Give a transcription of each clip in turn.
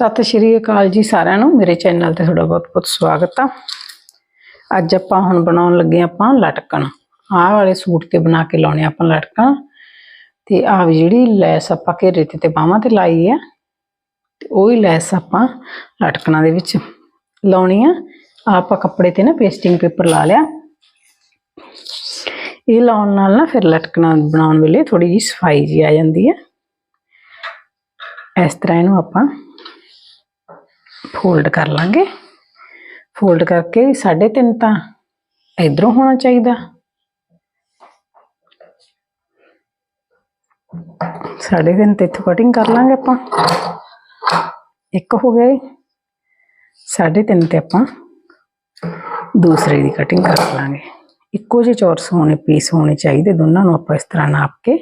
ਸਤਿ ਸ਼੍ਰੀ ਅਕਾਲ ਜੀ ਸਾਰਿਆਂ ਨੂੰ। ਮੇਰੇ ਚੈਨਲ ਤੇ ਤੁਹਾਡਾ ਬਹੁਤ-ਬਹੁਤ ਸਵਾਗਤ ਆ। ਅੱਜ ਆਪਾਂ ਹੁਣ ਬਣਾਉਣ ਲੱਗੇ ਆਪਾਂ ਲਟਕਣ। ਆਹ ਵਾਲੇ ਸੂਟ ਤੇ ਬਣਾ ਕੇ ਲਾਉਣੇ ਆਪਾਂ ਲਟਕਣ। ਤੇ ਆਹ ਜਿਹੜੀ ਲੈਸ ਆਪਾਂ ਘੇਰੇ ਤੇ ਤੇ ਬਾਹਾਂ ਤੇ ਲਾਈ ਆ, ਤੇ ਉਹ ਹੀ ਲੈਸ ਆਪਾਂ ਲਟਕਣਾਂ ਦੇ ਵਿੱਚ ਲਾਉਣੀ ਆ। ਆਹ ਆਪਾਂ ਕੱਪੜੇ ਤੇ ਨਾ ਪੇਸਟਿੰਗ ਪੇਪਰ ਲਾ ਲਿਆ। ਇਹ ਲਾਉਣ ਨਾਲ ਨਾ ਫਿਰ ਲਟਕਣਾ ਬਣਾਉਣ ਵੇਲੇ ਥੋੜੀ ਜਿਹੀ ਸਫ਼ਾਈ ਜੀ ਆ ਜਾਂਦੀ ਹੈ ਇਸ ਤਰ੍ਹਾਂ ਇਹਨੂੰ ਆਪਾਂ ਫੋਲਡ ਕਰ ਲਾਂਗੇ ਫੋਲਡ ਕਰਕੇ 3.5 ਤਾਂ ਇਧਰੋਂ ਹੋਣਾ ਚਾਹੀਦਾ ਸਾਢੇ ਤਿੰਨ ਤੇ ਇੱਥੋਂ ਕਟਿੰਗ ਕਰ ਲਾਂਗੇ ਆਪਾਂ ਇੱਕ ਹੋ ਗਿਆ ਜੀ ਸਾਢੇ ਤਿੰਨ ਤੇ ਆਪਾਂ ਦੂਸਰੇ ਦੀ ਕਟਿੰਗ ਕਰ ਲਾਂਗੇ ਇੱਕੋ ਜਿਹੇ ਚੌਰਸ ਹੋਣੇ ਪੀਸ ਹੋਣੇ ਚਾਹੀਦੇ ਦੋਨਾਂ ਨੂੰ ਆਪਾਂ ਇਸ ਤਰ੍ਹਾਂ ਨਾਪ ਕੇ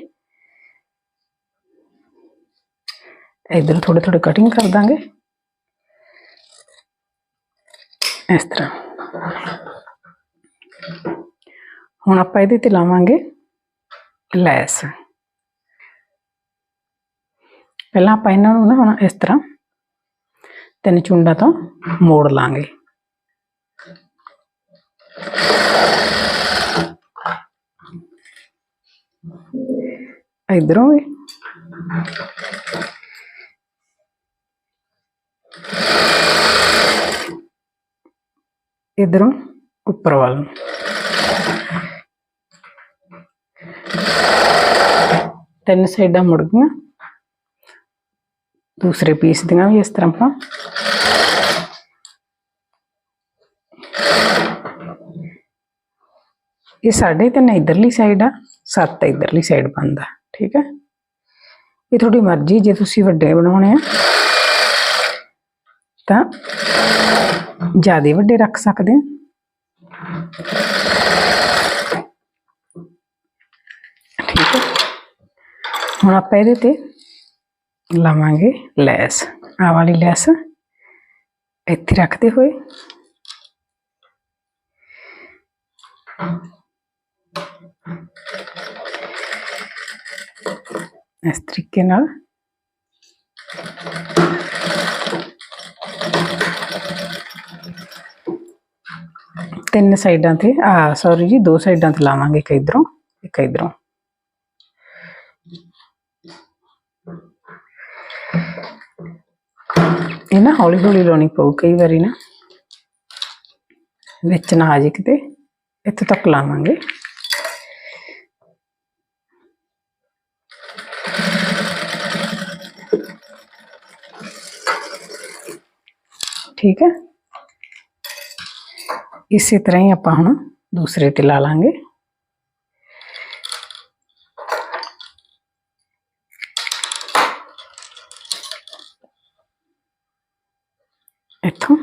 ਇਧਰ ਥੋੜੇ ਥੋੜੇ ਕਟਿੰਗ ਕਰ ਦਾਂਗੇ ਇਸ ਤਰ੍ਹਾਂ। ਹੁਣ ਆਪਾਂ ਇਹਦੇ ਤੇ ਲਾਵਾਂਗੇ ਲੈਸ। ਪਹਿਲਾਂ ਆਪਾਂ ਇਹਨਾਂ ਨੂੰ ਨਾ ਹੁਣ ਇਸ ਤਰ੍ਹਾਂ ਤਿੰਨ ਚੁੰਡਾਂ ਤੋਂ ਮੋੜ ਲਾਂਗੇ। ਇਧਰੋਂ ਵੀ। ਇਧਰੋਂ ਉੱਪਰ ਵੱਲ। ਨੂੰ ਤਿੰਨ ਸਾਈਡਾਂ ਮੁੜ ਗਈਆਂ। ਦੂਸਰੇ ਪੀਸ ਦੀਆਂ ਵੀ ਇਸ ਤਰ੍ਹਾਂ ਆਪਾਂ। ਇਹ ਸਾਢੇ ਤਿੰਨ ਇਧਰਲੀ ਸਾਈਡ ਆ, ਸੱਤ ਇਧਰਲੀ ਸਾਈਡ ਬਣਦਾ, ਠੀਕ ਹੈ? ਇਹ ਤੁਹਾਡੀ ਮਰਜ਼ੀ, ਜੇ ਤੁਸੀਂ ਵੱਡੇ ਬਣਾਉਣੇ ਆ, ਤਾਂ ਜਿਆਦਾ ਵੱਡੇ ਰੱਖ ਸਕਦੇ ਹਾਂ ਠੀਕ ਹੈ ਹੁਣ ਆਪਾਂ ਇਹਦੇ ਤੇ ਲਾਵਾਂਗੇ ਲੈਸ ਆਹ ਵਾਲੀ ਲੈਸ ਇੱਥੇ ਰੱਖਦੇ ਹੋਏ ਇਸ ਤਰੀਕੇ ਨਾਲ ਤਿੰਨ ਸਾਈਡਾਂ ਤੇ, ਆ ਸੌਰੀ ਜੀ, ਦੋ ਸਾਈਡਾਂ ਤੇ ਲਾਵਾਂਗੇ ਇੱਕ ਇਧਰੋਂ ਇੱਕ ਇਧਰੋਂ। ਇਹ ਨਾ ਹੌਲੀ ਹੌਲੀ ਲਾਉਣੀ ਪਊ, ਕਈ ਵਾਰੀ ਨਾ ਵਿੱਚ ਨਾ ਆ ਜੇ ਕਿਤੇ, ਇੱਥੇ ਤੱਕ ਲਾਵਾਂਗੇ। ਠੀਕ ਹੈ? ਇਸੇ ਤਰ੍ਹਾਂ ਹੀ ਆਪਾਂ ਹੁਣ ਦੂਸਰੇ ਤੇ ਲਾ ਲਾਂਗੇ ਇੱਥੋਂ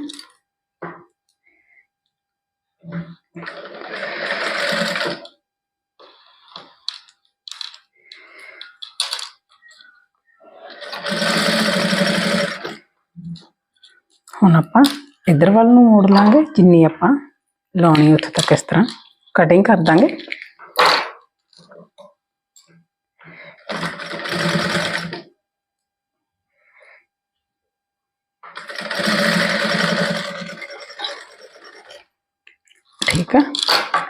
ਹੁਣ ਆਪਾਂ ਇਧਰ ਵੱਲ ਨੂੰ ਮੋੜ ਲਾਂਗੇ ਜਿੰਨੀ ਆਪਾਂ ਲਾਉਣੀ ਉੱਥੇ ਤੱਕ ਇਸ ਤਰ੍ਹਾਂ। ਕਟਿੰਗ ਕਰ ਦਾਂਗੇ। ਠੀਕ ਆ।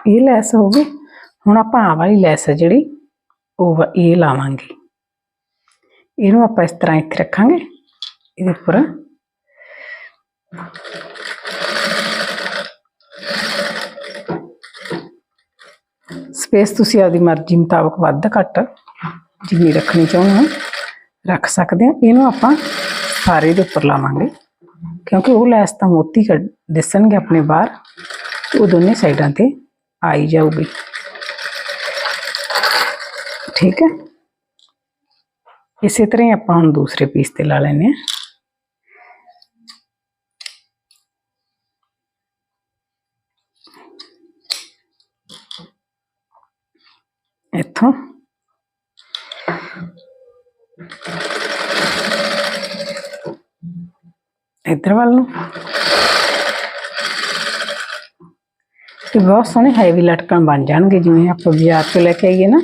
ਇਹ ਲੈਸ ਹੋ ਗਈ। ਹੁਣ ਆਪਾਂ ਆਹ ਵਾਲੀ ਲੈਸ ਹੈ ਜਿਹੜੀ, ਉਹ ਇਹ ਲਾਵਾਂਗੇ। ਇਹਨੂੰ ਆਪਾਂ ਇਸ ਤਰ੍ਹਾਂ ਇੱਥੇ ਰੱਖਾਂਗੇ। ਇਹਦੇ ਉੱਪਰ ਸਪੇਸ ਤੁਸੀਂ ਆਪਦੀ ਮਰਜ਼ੀ ਮੁਤਾਬਕ ਵੱਧ ਘੱਟ ਜਿੰਨੀ ਰੱਖਣੀ ਚਾਹੁੰਦੇ ਹੋ ਰੱਖ ਸਕਦੇ ਹੋ ਇਹਨੂੰ ਆਪਾਂ ਸਾਰੇ ਦੇ ਉੱਪਰ ਲਾਵਾਂਗੇ ਕਿਉਂਕਿ ਉਹ ਲੈਸ ਤਾਂ ਮੋਤੀ ਕੱਢ ਦਿਸਣਗੇ ਆਪਣੇ ਬਾਹਰ ਉਹ ਦੋਨੇ ਸਾਈਡਾਂ ਤੇ ਆਈ ਜਾਊਗੀ ਠੀਕ ਹੈ ਇਸੇ ਤਰ੍ਹਾਂ ਹੀ ਆਪਾਂ ਹੁਣ ਦੂਸਰੇ ਪੀਸ ਤੇ ਲਾ ਲੈਨੇ ਆ ਇੱਥੋਂ। ਇੱਧਰ ਵੱਲ ਨੂੰ। ਇਹ ਬਹੁਤ ਸੋਹਣੇ ਹੈਵੀ ਲਟਕਣ ਬਣ ਜਾਣਗੇ, ਜਿਵੇਂ ਆਪਾਂ ਬਾਜ਼ਾਰ ਤੋਂ ਲੈ ਕੇ ਆਈਏ ਨਾ।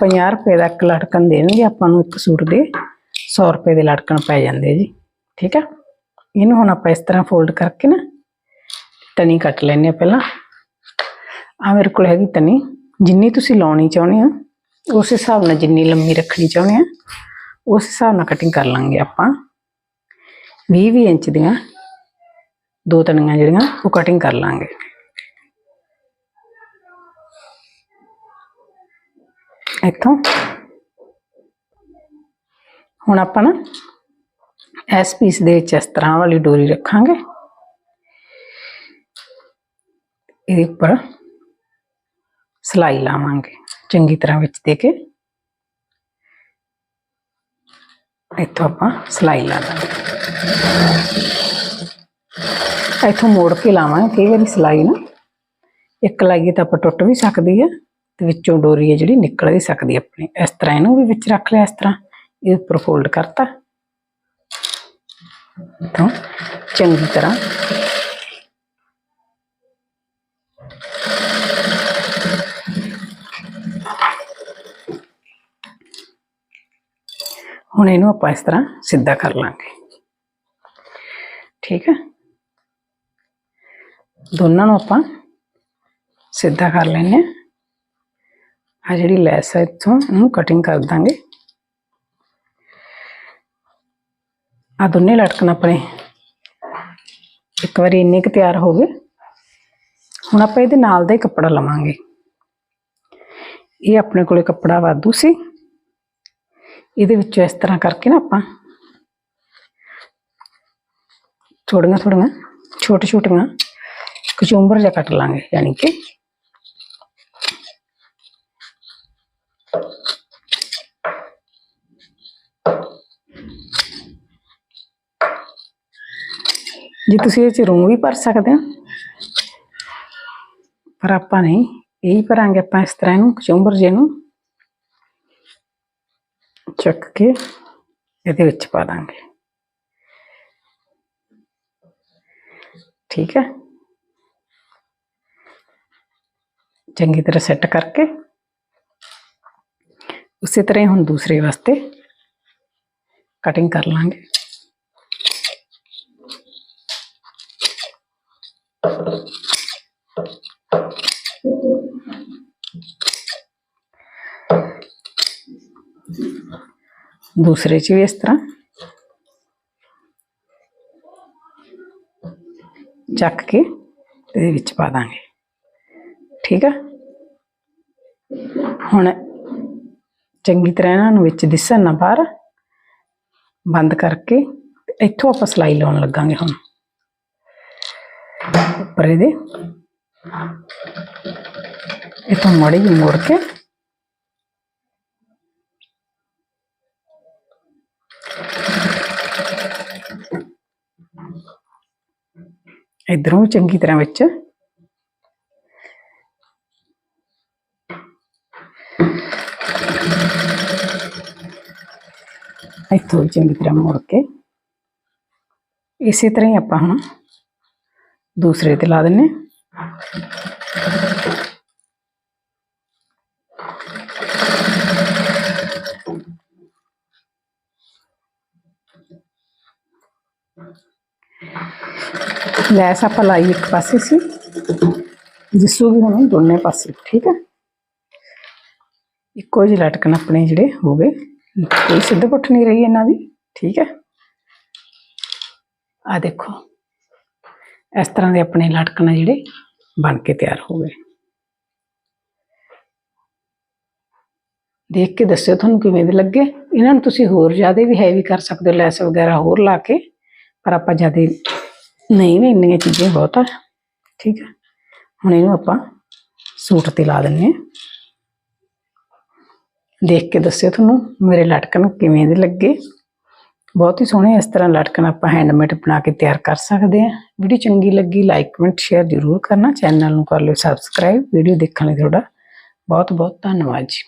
50 ਰੁਪਏ ਦਾ ਇੱਕ ਲਟਕਣ ਦੇਣਗੇ ਆਪਾਂ ਨੂੰ ਇੱਕ ਸੂਟ ਦੇ। 100 ਰੁਪਏ ਦੇ ਲਟਕਣ ਪੈ ਜਾਂਦੇ ਜੀ, ਠੀਕ ਆ? ਇਹਨੂੰ ਹੁਣ ਆਪਾਂ ਇਸ ਤਰ੍ਹਾਂ ਫੋਲਡ ਕਰਕੇ ਨਾ, ਤਣੀ ਕੱਟ ਲੈਣੇ ਆ ਪਹਿਲਾਂ। ਆ ਮੇਰੇ ਕੋਲ ਹੈਗੀ ਤਨੀ ਜਿੰਨੀ ਤੁਸੀਂ ਲਾਉਣੀ ਚਾਹੁੰਦੇ ਆ ਉਸ ਹਿਸਾਬ ਨਾਲ ਜਿੰਨੀ ਲੰਮੀ ਰੱਖਣੀ ਚਾਹੁੰਦੇ ਆ ਉਸ ਹਿਸਾਬ ਨਾਲ ਕਟਿੰਗ ਕਰ ਲਾਂਗੇ ਆਪਾਂ। 20 20 ਇੰਚ ਦੀਆਂ ਦੋ ਤਣੀਆਂ ਜਿਹੜੀਆਂ, ਉਹ ਕਟਿੰਗ ਕਰ ਲਾਂਗੇ। ਇੱਥੋਂ। ਹੁਣ ਆਪਾਂ ਨਾ ਇਸ ਪੀਸ ਦੇ ਵਿੱਚ ਇਸ ਤਰ੍ਹਾਂ ਵਾਲੀ ਡੋਰੀ ਰੱਖਾਂਗੇ। ਇਹਦੇ ਉੱਪਰ ਸਲਾਈ ਲਾਵਾਂਗੇ। ਚੰਗੀ ਤਰ੍ਹਾਂ ਵਿੱਚ ਦੇ ਕੇ। ਇੱਥੋਂ ਆਪਾਂ ਸਲਾਈ ਲਾ ਦਾਂਗੇ। ਇੱਥੋਂ ਮੋੜ ਕੇ ਲਾਵਾਂਗੇ। ਕਈ ਵਾਰੀ ਸਲਾਈ ਨਾ, ਇੱਕ ਲਾਈਏ ਤਾਂ ਆਪਾਂ ਟੁੱਟ ਵੀ ਸਕਦੀ ਹੈ ਤੇ ਵਿੱਚੋਂ ਡੋਰੀ ਹੈ ਜਿਹੜੀ ਨਿਕਲ ਵੀ ਸਕਦੀ ਆਪਣੀ। ਇਸ ਤਰ੍ਹਾਂ ਇਹਨੂੰ ਵੀ ਵਿੱਚ ਰੱਖ ਲਿਆ, ਇਸ ਤਰ੍ਹਾਂ ਇਹ ਉੱਪਰ ਫੋਲਡ ਕਰਤਾ। ਤਾਂ ਚੰਗੀ ਤਰ੍ਹਾਂ ਹੁਣ ਇਹਨੂੰ ਆਪਾਂ ਇਸ ਤਰ੍ਹਾਂ ਸਿੱਧਾ ਕਰ ਲਾਂਗੇ ਠੀਕ ਹੈ ਦੋਨਾਂ ਨੂੰ ਆਪਾਂ ਸਿੱਧਾ ਕਰ ਲੈਣੇ ਆ ਆ ਜਿਹੜੀ ਲੈਸ ਹੈ ਇੱਥੋਂ ਇਹਨੂੰ ਕਟਿੰਗ ਕਰ ਦਾਂਗੇ ਆ ਦੋਨੇ ਲਟਕਣ ਆਪਣੇ ਇੱਕ ਵਾਰੀ ਇੰਨੇ ਕੁ ਤਿਆਰ ਹੋ ਗਏ ਹੁਣ ਆਪਾਂ ਇਹਦੇ ਨਾਲ ਦਾ ਹੀ ਕੱਪੜਾ ਲਵਾਂਗੇ ਇਹ ਆਪਣੇ ਕੋਲੇ ਕੱਪੜਾ ਵਾਧੂ ਸੀ ਇਹਦੇ ਵਿੱਚੋਂ ਇਸ ਤਰ੍ਹਾਂ ਕਰਕੇ ਨਾ ਆਪਾਂ ਥੋੜੀਆਂ ਥੋੜੀਆਂ ਛੋਟੇ ਛੋਟੀਆਂ ਕਚੂੰਬਰ ਜਿਹਾ ਕੱਟ ਲਾਂਗੇ, ਯਾਨੀ ਕਿ ਜੇ ਤੁਸੀਂ ਇਹ ਚ ਰੂੰ ਵੀ ਭਰ ਸਕਦੇ ਹੋ, ਪਰ ਆਪਾਂ ਨਹੀਂ, ਇਹੀ ਭਰਾਂਗੇ ਆਪਾਂ ਇਸ ਤਰ੍ਹਾਂ ਇਹਨੂੰ ਕਚੂੰਬਰ ਜੇ ਨੂੰ। ਚੱਕ ਕੇ ਇਹਦੇ ਵਿੱਚ ਪਾ ਦਾਂਗੇ ਠੀਕ ਹੈ ਚੰਗੀ ਤਰ੍ਹਾਂ ਸੈੱਟ ਕਰਕੇ ਉਸੇ ਤਰ੍ਹਾਂ ਹੀ ਹੁਣ ਦੂਸਰੇ ਵਾਸਤੇ ਕਟਿੰਗ ਕਰ ਲਾਂਗੇ ਦੂਸਰੇ ਚ ਵੀ ਇਸ ਤਰ੍ਹਾਂ ਚੱਕ ਕੇ ਇਹਦੇ ਵਿੱਚ ਪਾ ਦਾਂਗੇ ਠੀਕ ਆ ਹੁਣ ਚੰਗੀ ਤਰ੍ਹਾਂ ਇਹਨਾਂ ਨੂੰ ਵਿੱਚ ਦਿਸਣ ਨਾ ਬਾਹਰ ਬੰਦ ਕਰਕੇ ਇੱਥੋਂ ਆਪਾਂ ਸਲਾਈ ਲਾਉਣ ਲੱਗਾਂਗੇ ਹੁਣ ਉੱਪਰ ਇਹਦੇ ਇੱਥੋਂ ਮੜੀ ਜਿਹੀ ਮੋੜ ਕੇ ਇਧਰੋਂ ਚੰਗੀ ਤਰ੍ਹਾਂ ਵਿੱਚ ਇੱਥੋਂ ਵੀ ਚੰਗੀ ਤਰ੍ਹਾਂ ਮੋੜ ਕੇ ਇਸੇ ਤਰ੍ਹਾਂ ਹੀ ਆਪਾਂ ਹੁਣ ਦੂਸਰੇ ਤੇ ਲਾ ਦਿੰਨੇ ਲੈਸ ਆਪਾਂ ਲਾਈ ਇੱਕ ਪਾਸੇ ਸੀ ਜਿਸੂ ਵੀ ਹੁਣ ਦੋਨੇ ਪਾਸੇ ਠੀਕ ਹੈ ਇੱਕੋ ਜਿਹੇ ਲਟਕਣ ਆਪਣੇ ਜਿਹੜੇ ਹੋ ਗਏ ਕੋਈ ਸਿੱਧ ਪੁੱਠ ਨਹੀਂ ਰਹੀ ਇਹਨਾਂ ਦੀ ਠੀਕ ਹੈ ਆ ਦੇਖੋ ਇਸ ਤਰ੍ਹਾਂ ਦੇ ਆਪਣੇ ਲਟਕਣ ਜਿਹੜੇ ਬਣ ਕੇ ਤਿਆਰ ਹੋ ਗਏ ਦੇਖ ਕੇ ਦੱਸਿਓ ਤੁਹਾਨੂੰ ਕਿਵੇਂ ਦੇ ਲੱਗੇ ਇਹਨਾਂ ਨੂੰ ਤੁਸੀਂ ਹੋਰ ਜ਼ਿਆਦਾ ਵੀ ਹੈਵੀ ਕਰ ਸਕਦੇ ਹੋ ਲੈਸ ਵਗੈਰਾ ਹੋਰ ਲਾ ਕੇ ਪਰ ਆਪਾਂ ਜ਼ਿਆਦਾ ਨਹੀਂ ਵੀ ਇੰਨੀਆਂ ਚੀਜ਼ਾਂ ਬਹੁਤ ਆ। ਠੀਕ ਹੈ। ਹੁਣ ਇਹਨੂੰ ਆਪਾਂ ਸੂਟ ਤੇ ਲਾ ਦਿੰਨੇ ਆ ਦੇਖ ਕੇ ਦੱਸਿਓ ਤੁਹਾਨੂੰ ਮੇਰੇ ਲਟਕਣ ਕਿਵੇਂ ਦੇ ਲੱਗੇ। ਬਹੁਤ ਹੀ ਸੋਹਣੇ ਇਸ ਤਰ੍ਹਾਂ ਲਟਕਣ ਆਪਾਂ ਹੈਂਡਮੇਡ ਬਣਾ ਕੇ ਤਿਆਰ ਕਰ ਸਕਦੇ ਆ ਵੀਡੀਓ ਚੰਗੀ ਲੱਗੀ ਲਾਈਕ ਕਮੈਂਟ ਸ਼ੇਅਰ ਜ਼ਰੂਰ ਕਰਨਾ। ਚੈਨਲ ਨੂੰ ਕਰ ਲਿਓ ਸਬਸਕ੍ਰਾਈਬ ਵੀਡੀਓ ਦੇਖਣ ਲਈ ਤੁਹਾਡਾ ਬਹੁਤ ਬਹੁਤ ਧੰਨਵਾਦ ਜੀ।